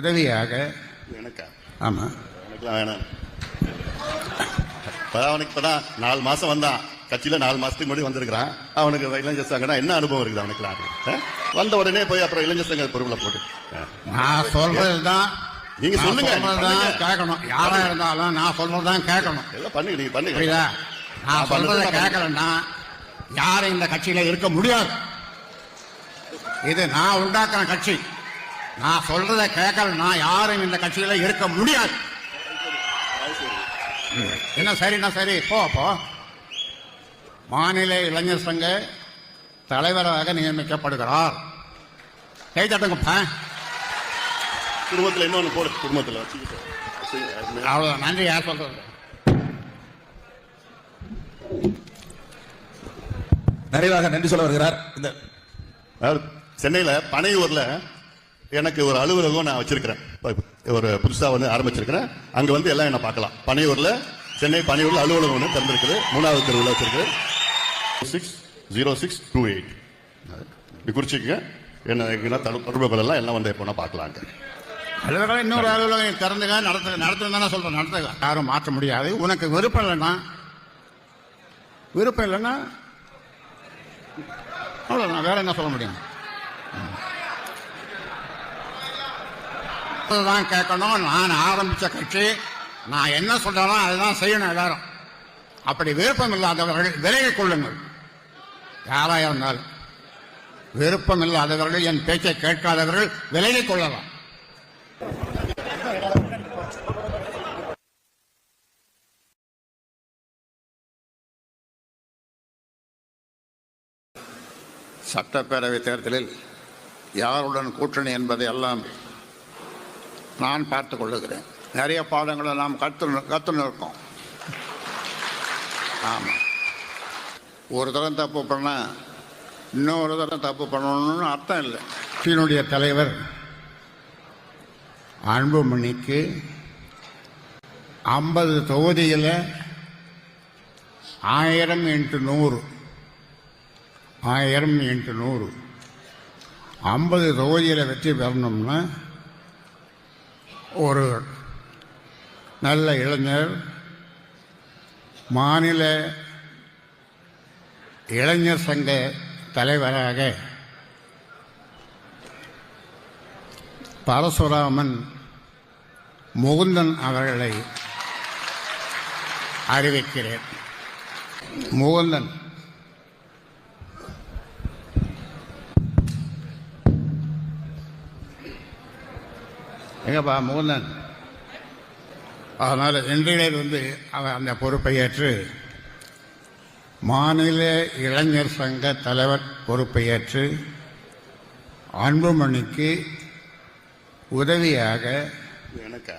உதவியாக. எனக்கா? ஆமாம் எனக்குலாம் வேணாம். இப்பதான் அவனுக்கு இப்பதான் நாலு மாசம் வந்தான். கட்சியில நாலு மாசத்துக்கு முன்னாடி வந்திருக்கிறான். அவனுக்கு இளைஞர் சங்கம்னா என்ன அனுபவம் இருக்குது அவனுக்குலாம்? வந்த உடனே போய் அப்புறம் இளைஞர் சங்க பொறுப்புல போட்டு. நான் சொல்றது தான் நீங்க சொல்லுங்க, தான். கேட்கணும். யாரா இருந்தாலும் நான் சொல்றது தான் கேட்கணும். எல்லாம் பண்ணுங்க நீங்க பண்ணுங்க. புரியுதா? நான் சொல்றதை கேட்கலன்னா யாரும் இந்த கட்சியில இருக்க முடியாது. இது நான் உண்டாக்குன கட்சி. நான் சொல்றதை கேட்கலன்னா யாரும் இந்த கட்சியில இருக்க முடியாது. என்ன சரிண்ணா சரி? போ போ. மாநில இளைஞர் சங்க தலைவராக நியமிக்கப்படுகிறார். கை தட்டுங்கப்பா. குடும்பத்துல இன்னொன்னு போடு குடும்பத்துல. அவ்வளவுதான். நன்றி யார் சொல்றது? நிறைவாக நன்றி சொல்ல வருகிறார். இந்த சென்னையில பனையூர்ல எனக்கு ஒரு அலுவலகம் நான் வச்சிருக்கிறேன். ஒரு புதுசாக வந்து ஆரம்பிச்சிருக்கிறேன். அங்கே வந்து எல்லாம் என்ன பார்க்கலாம். பனையூரில் சென்னை பனையூரில் அலுவலகம் ஒன்று திறந்திருக்குது. மூணாவது தெருவில் வச்சிருக்குது. Six zero six two eight இப்படி குறிச்சிக்கங்க. என்ன எங்கன்னா தொடர்பு கொள்ளலாம் எல்லாம் வந்து எப்போனா பார்க்கலாங்க அலுவலகம் இன்னொரு அலுவலகம் திறந்துங்க நடத்து நடத்துன்னு தானே சொல்கிறேன் நடத்துங்க யாரும் மாற்ற முடியாது. உனக்கு விருப்பம் இல்லைன்னா விருப்பம் இல்லைன்னா அவ்வளோதான் வேற என்ன சொல்ல முடியும்? ம். கேட்கணும். நான் ஆரம்பிச்ச கட்சி. நான் என்ன சொல்றேனோ அதுதான் செய்யணும் எல்லாரும். அப்படி விருப்பம் இல்லாதவர்கள் விலகிக் கொள்ளுங்கள். யாராக இருந்தாலும். விருப்பம் இல்லாதவர்கள் என் பேச்சை கேட்காதவர்கள் விலகிக் கொள்ளலாம். சட்டப்பேரவை தேர்தலில் யாருடன் கூட்டணி என்பதை எல்லாம் நான் பார்த்து கொள்ளுகிறேன். நிறைய பாடங்களை நாம் கற்று கற்றுன்னு இருக்கோம் ஆமாம் ஒரு தரம் தப்பு பண்ணால் இன்னொரு தரம் தப்பு பண்ணணும்னு அர்த்தம் இல்லை. கட்சியினுடைய தலைவர் அன்புமணிக்கு ஐம்பது தொகுதியில் ஆயிரம் இன்ட்டு நூறு. ஆயிரம் இன்ட்டு நூறு. ஐம்பது தொகுதியில் வெற்றி பெறணும்னா ஒரு நல்ல இளைஞர் மாநில இளைஞர் சங்க தலைவராக பரசுராமன் முகுந்தன் அவர்களை அறிவிக்கிறேன். முகுந்தன் எங்கப்பா முகுந்தன்? அதனால் இன்றையிலிருந்து அவன் அந்த பொறுப்பை ஏற்று மாநில இளைஞர் சங்க தலைவர் பொறுப்பை ஏற்று அன்புமணிக்கு உதவியாக எனக்கா?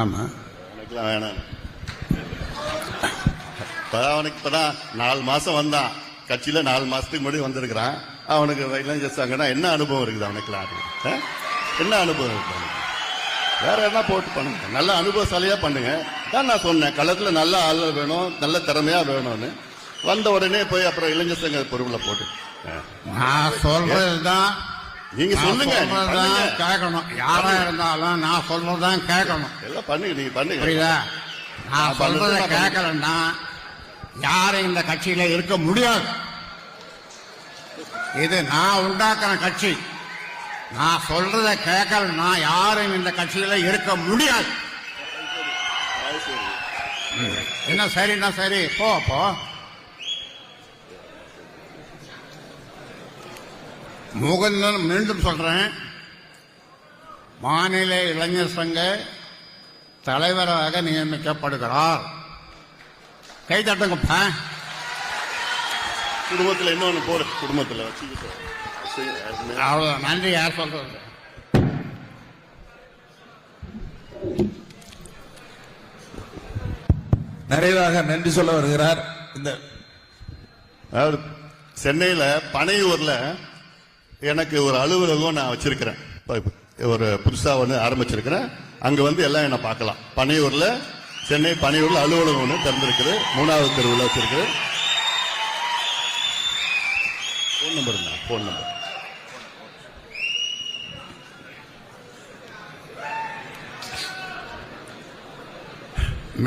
ஆமாம் எனக்குலாம் வேணாம். இப்பதான் அவனுக்கு இப்பதான் நாலு மாசம் வந்தான். கட்சியில நாலு மாசத்துக்கு முன்னாடி வந்திருக்கிறான். அவனுக்கு இளைஞர் சங்கம்னா என்ன அனுபவம் இருக்குது அவனுக்குலாம்? என்ன அனுபவம் இருக்கு அவனுக்கு? வேற என்ன போட்டு பண்ணுங்க. நல்ல அனுபவசாலியா பண்ணுங்க. தான் நான் சொன்னேன் களத்துல நல்ல ஆள் வேணும் நல்ல திறமையா வேணும்னு. வந்த உடனே போய் அப்புறம் இளைஞர் சங்க பொறுப்புல போட்டு. நான் சொல்றது தான் நீங்க சொல்லுங்க. கேட்கணும். யாரா இருந்தாலும் நான் சொல்றது தான் கேட்கணும். எல்லாம் பண்ணுங்க நீங்க பண்ணுங்க. புரியுதா? நான் சொல்றதை கேட்கலன்னா யாரும் இந்த கட்சியில இருக்க முடியாது. இது நான் உண்டாக்குன கட்சி. நான் சொல்றத கேட்கல நான் யாரும் இந்த கட்சியில இருக்க முடியாது. ம். என்ன சரிண்ணா சரி? போ அப்போ முகந்தன் மீண்டும் சொல்றேன். மாநில இளைஞர் சங்க தலைவராக நியமிக்கப்படுகிறார். கை தட்டுங்கப்பா. குடும்பத்தில் இன்னொன்று போடு. குடும்பத்துல வச்சுக்கிட்டு. நன்றி யார் சொல்றது? நிறைவாக நன்றி சொல்ல வருகிறார். இந்த அதாவது சென்னையில பனையூர்ல எனக்கு ஒரு அலுவலகம் நான் வச்சிருக்கிறேன். ஒரு புதுசா வந்து ஆரம்பிச்சிருக்கிறேன். அங்க வந்து எல்லாம் என்ன பார்க்கலாம். பனையூர்ல சென்னை பனையூர்ல அலுவலகம் ஒன்று திறந்திருக்குது. மூணாவது தெருவில் வச்சிருக்குது. ஃபோன் நம்பர் தான் ஃபோன் நம்பர்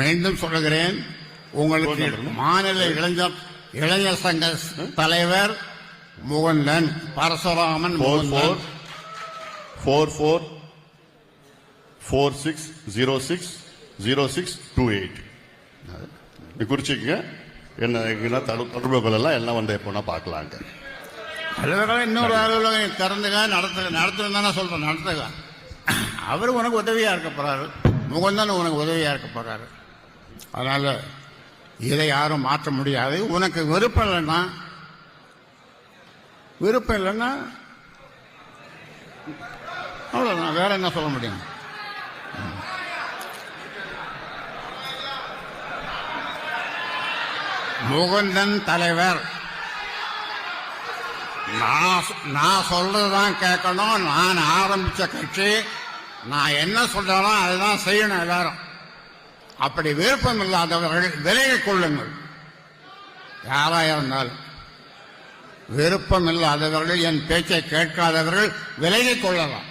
மீண்டும் சொல்லுகிறேன் உங்களுக்கு மாநில இளைஞர் இளைஞர் சங்க தலைவர் Mukundan Parasuraman four four four four six zero six zero six two eight குறிச்சிக்கங்க. என்ன எங்கன்னா தொடர்பு கொள்ளலாம் எல்லாம் வந்து எப்போனா பார்க்கலாங்க. அலுவலகம் இன்னொரு அலுவலகம் திறந்துக நடத்துக நடத்துன்னு தானே சொல்கிறேன் நடத்துக அவர் உனக்கு உதவியா இருக்க போறாரு. முகந்தன் உனக்கு உதவியா இருக்க போறாரு. அதனால இதை யாரும் மாற்ற முடியாது. உனக்கு விருப்பம் இல்லைன்னா விருப்பம் இல்லைன்னா அவ்வளோதான் வேற என்ன சொல்ல முடியும்? முகந்தன் தலைவர். நான் சொ- நான் சொல்றதுதான் கேட்கணும். நான் ஆரம்பிச்ச கட்சி. நான் என்ன சொல்றேனோ அதுதான் செய்யணும் எல்லாரும். அப்படி விருப்பம் இல்லாதவர்கள் விலகிக் கொள்ளுங்கள். யாரா இருந்தாலும். விருப்பம் இல்லாதவர்கள் என் பேச்சை கேட்காதவர்கள் விலகிக் கொள்ளலாம்.